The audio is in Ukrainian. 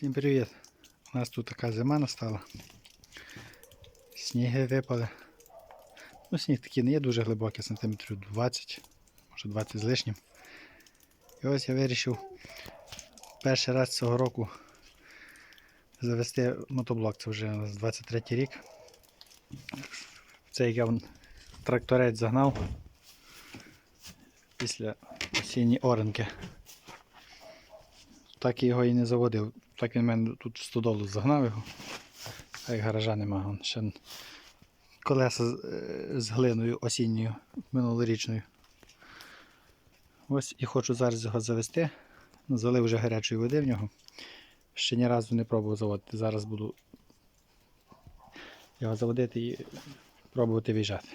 Всім привіт! У нас тут така зима настала. Сніги випали. Ну, сніг такий не є дуже глибокий, сантиметрів 20, може 20 з лишнім. І ось я вирішив перший раз цього року завести мотоблок. Це вже нас 23 рік. Цей я тракторець загнав після осінньої оренки. Так я його і не заводив. Так він мене тут в стодолу загнав його. А як гаража нема. Вон ще колеса е, з глиною осінньою, минулорічною. Ось і хочу зараз його завести. Залив вже гарячої води в нього. Ще ні разу не пробував заводити. Зараз буду його заводити і пробувати в'їжджати.